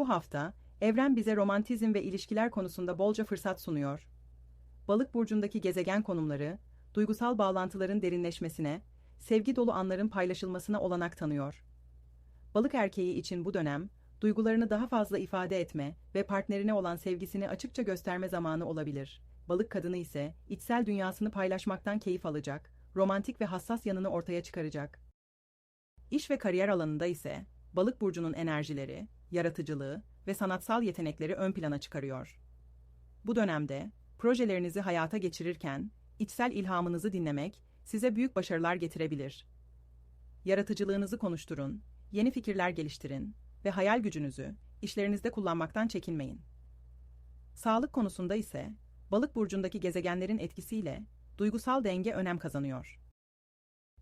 Bu hafta, evren bize romantizm ve ilişkiler konusunda bolca fırsat sunuyor. Balık burcundaki gezegen konumları, duygusal bağlantıların derinleşmesine, sevgi dolu anların paylaşılmasına olanak tanıyor. Balık erkeği için bu dönem, duygularını daha fazla ifade etme ve partnerine olan sevgisini açıkça gösterme zamanı olabilir. Balık kadını ise içsel dünyasını paylaşmaktan keyif alacak, romantik ve hassas yanını ortaya çıkaracak. İş ve kariyer alanında ise balık burcunun enerjileri, yaratıcılığı ve sanatsal yetenekleri ön plana çıkarıyor. Bu dönemde projelerinizi hayata geçirirken içsel ilhamınızı dinlemek size büyük başarılar getirebilir. Yaratıcılığınızı konuşturun, yeni fikirler geliştirin ve hayal gücünüzü işlerinizde kullanmaktan çekinmeyin. Sağlık konusunda ise balık burcundaki gezegenlerin etkisiyle duygusal denge önem kazanıyor.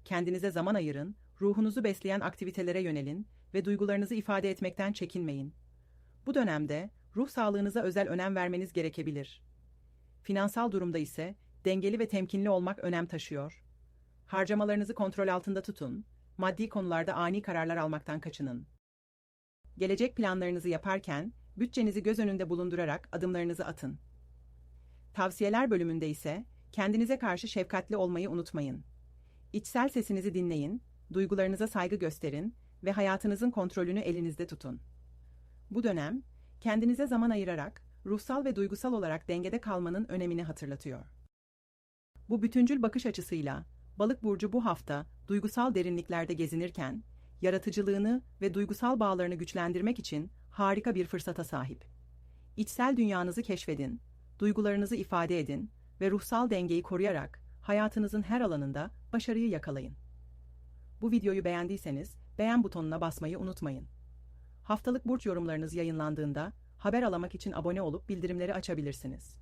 Kendinize zaman ayırın, ruhunuzu besleyen aktivitelere yönelin ve duygularınızı ifade etmekten çekinmeyin. Bu dönemde ruh sağlığınıza özel önem vermeniz gerekebilir. Finansal durumda ise dengeli ve temkinli olmak önem taşıyor. Harcamalarınızı kontrol altında tutun, maddi konularda ani kararlar almaktan kaçının. Gelecek planlarınızı yaparken bütçenizi göz önünde bulundurarak adımlarınızı atın. Tavsiyeler bölümünde ise kendinize karşı şefkatli olmayı unutmayın. İçsel sesinizi dinleyin, duygularınıza saygı gösterin ve hayatınızın kontrolünü elinizde tutun. Bu dönem, kendinize zaman ayırarak ruhsal ve duygusal olarak dengede kalmanın önemini hatırlatıyor. Bu bütüncül bakış açısıyla Balık burcu bu hafta duygusal derinliklerde gezinirken yaratıcılığını ve duygusal bağlarını güçlendirmek için harika bir fırsata sahip. İçsel dünyanızı keşfedin, duygularınızı ifade edin ve ruhsal dengeyi koruyarak hayatınızın her alanında başarıyı yakalayın. Bu videoyu beğendiyseniz beğen butonuna basmayı unutmayın. Haftalık burç yorumlarınız yayınlandığında haber alamak için abone olup bildirimleri açabilirsiniz.